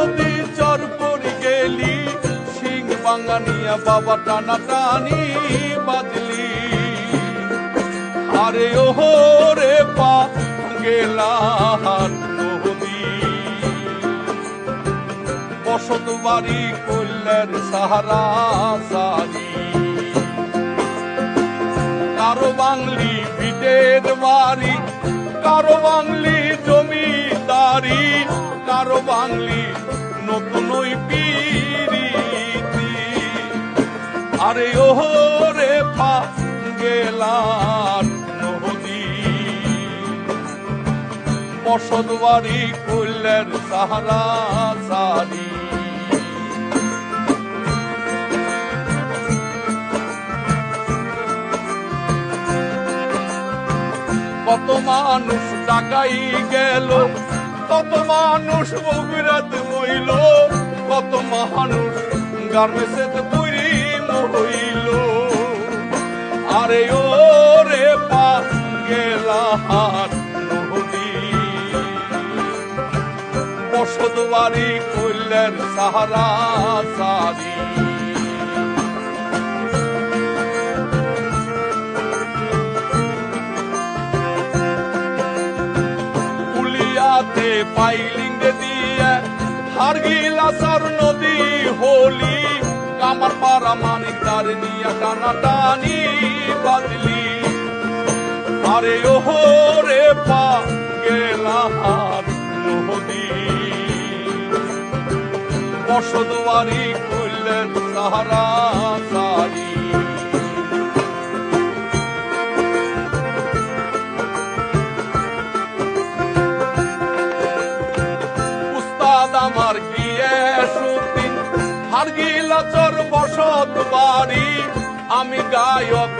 নদী চর পরি গেলি সিং বাঙ্গানিয়া বাবা টানা টানি বাজলি আরে ওহো রে পা গেলার বসত বাড়ি কল্যার সাহারা সারি। কারও বাংলি ভিটের বাড়ি, কারও বাংলি জমিদারি। কারও বাংলি নতুন ওই পিরিতি। আরে ওহো রে পা গেলার নদী বসত বাড়ি সাহারা সারি। কত মানুষ টাকাই গেল কত মানুষ বগুড়াতে হইল কত মানুষ গার্মেন্টসে তৈরি হইল আরে ও রে পাস গেলাহার বাড়ি কইলের সাহারা সারি পুলিয়াতে পাইলিং দিয়ে হারগিলাসার নদী, হোলি, কামার পাড়া মানিক তার টানা টানি বাদলি আরে ওহো রে পা গেলাহার করলেন সাহারা সারি। হারগিলাচর বাড়ি আমি গায়ক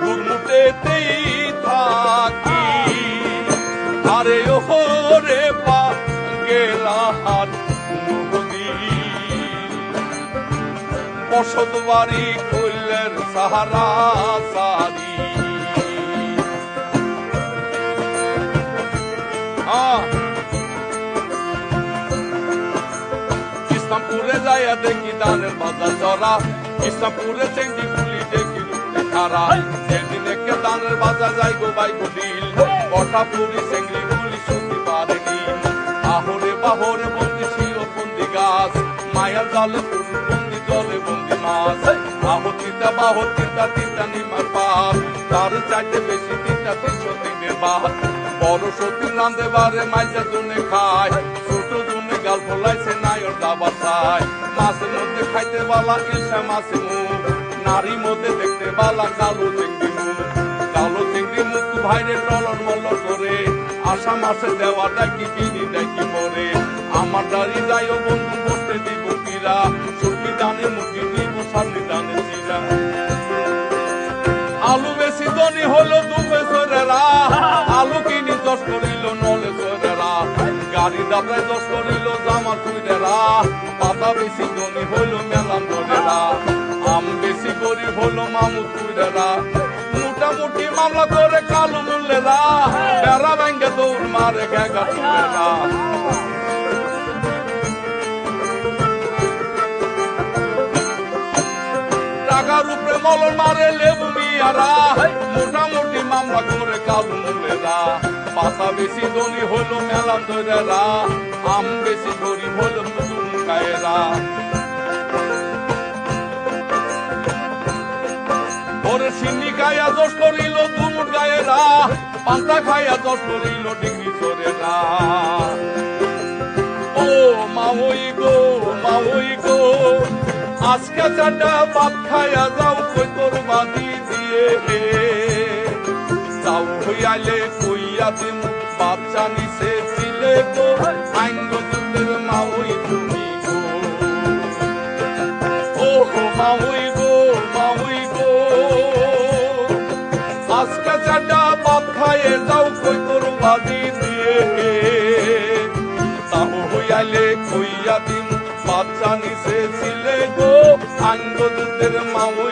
দুর্মুটেতেই থাকি। আরে ওহো রে পা গেলাহার বসত বাড়ি কল্যার সাহারা সারি ইসলামপুরে যাইয়া দেখি দানের বাজার চড়া ইসলামপুরে চেঙ্গি গুলি দেখি রূপে খারা যেদিন একে দানের বাজার যাই গো বাই গো দিল কটা পুরি চেঙ্গি গুলি শুনতে পারেনি। আহরে বাহরে বন্দি ছিল বন্দি গাছ, মায়ার জালে বন্দি জলে বন্দি মাছ। আহতিটা বাহতিটা তিনটা নিমার পাপ তার চাইতে বেশি তিনটা তিনশো দিনের বাদ বড় সত্যি রান্ধে বারে মাইজা দুনে খায়, ছোট দুনে গাল ফলাইছে নায়র দাবার চায় মাছের মধ্যে খাইতে বালা ইলশা মাছে নারী মধ্যে দেখতে বালা কালো চিংড়ি মুখ। কালো চিংড়ি মুখ ভাইরে টলর মলর করে। আশা মাসে দেওয়া ডাকি বিনি দেখি পরে আমার দাড়ি যাইও গাড়ি দাবড়ায় দশ করিল জামা তুইরেরা পাতা বেশি ধনী হলো মেলান ধরেরা আম বেশি গরিব হলো মামু তুইরেরা মোটামুটি মামলা করে কালো মূল্যেরা। বেড়া ব্যাঙ্গে দৌড় মারে গেগা তুইরেরা টাকার উপরে মলন মারে লেবু মিয়ারা। করে কালু মুলেরা পাতা বেশি ধনী হলো মেলা ধরেরা আম বেশি গরিব হলো মুসুম কায়েরা। ওরে সিন্নি খাইয়া দোষ করিল দুমুট গায়েরা পান্তা খাইয়া দোষ করিল ডিগ্রি চোরেরা। ও মাওই গো মাওই গো, আজকে চাটা ভাত খাইয়া যাও, কই তোর বাদি দিয়ে? যাও হইয়ালে কইয়া বাচ্চা নিছে ছিলে গো আইঙ্গ মাওই তুমি গো। ও মাওই গো মাওই গো। আজকে চাটা ভাত খাইয়ে যাও, কই তোর বাদি দিয়ে। তাহু হইয়ালে কইয়া দিন বাচ্চা নিছে ছিলে গো আঙ্গ দুধের মাওই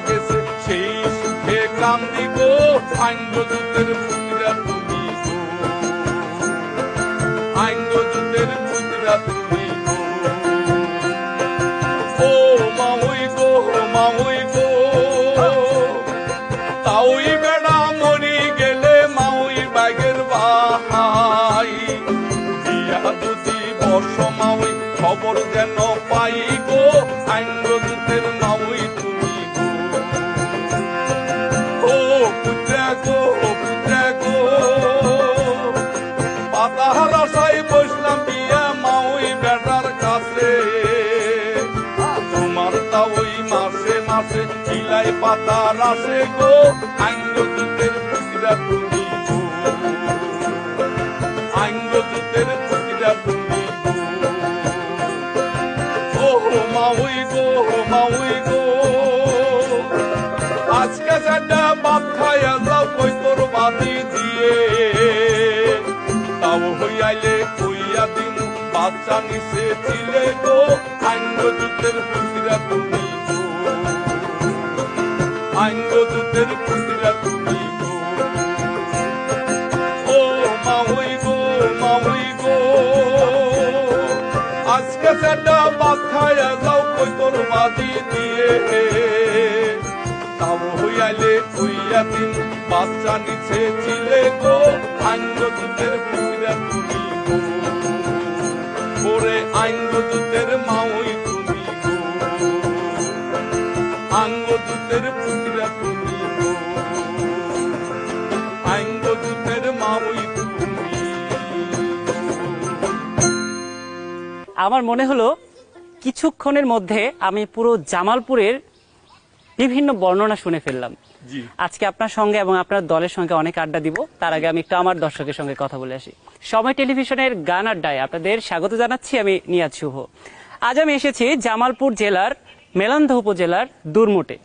গেছে সেই সুখে কান্দি গো যুদ্ধের পুতিরা তুমি গো যুদ্ধের তুমি পাতা রাসে গো আইন্দ দুধের তুমি গো। আইন্দ দুধের তুমি গো। ও মাউই গো মাউই গো। আজকে যেটা বাদ খাইয়া যাও কই তোর বাদি দিয়ে। তাও হইয়াইলে কইয়া দিন বাচ্চা নিচে ছিলে গো দুধের পুতিরা তুমি গো আজকে সেটা বাদ যাও কই তোর বাদি দিয়ে? তাও হইয়ালে কইয়া দিন বাচ্চা নিচে ছিলে গো আমার মনে হলো কিছুক্ষণের মধ্যে আমি পুরো জামালপুরের বিভিন্ন বর্ণনা শুনে ফেললাম। আজকে আপনার সঙ্গে এবং আপনার দলের সঙ্গে অনেক আড্ডা দিব তার আগে আমি একটু আমার দর্শকের সঙ্গে কথা বলে আসি। সময় টেলিভিশনের গান আড্ডায় আপনাদের স্বাগত জানাচ্ছি আমি নিয়াজ শুভ। আজ আমি এসেছি জামালপুর জেলার মেলান্দহ উপজেলার দুর্মুটে।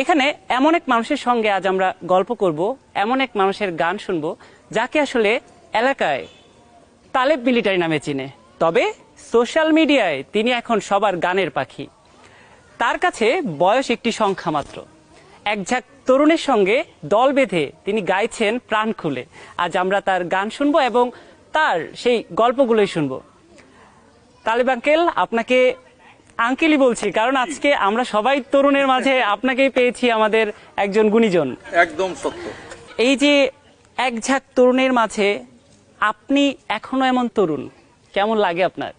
এখানে এমন এক মানুষের সঙ্গে আজ আমরা গল্প করব এমন এক মানুষের গান শুনব যাকে আসলে এলাকায় তালেব মিলিটারি নামে চিনে। তবে সোশ্যাল মিডিয়ায় তিনি এখন সবার গানের পাখি। তার কাছে বয়স একটি সংখ্যা মাত্র। এক ঝাঁক তরুণের সঙ্গে দল বেঁধে তিনি গাইছেন প্রাণ খুলে। আজ আমরা তার গান শুনব এবং তার সেই গল্পগুলোই শুনব। তালেব আঙ্কেল আপনাকে আঙ্কেলই বলছি কারণ আজকে আমরা সবাই তরুণের মাঝে আপনাকেই পেয়েছি আমাদের একজন গুণীজন। একদম সত্য। এই যে এক ঝাঁক তরুণের মাঝে আপনি এখনও এমন তরুণ? কেমন লাগে আপনার?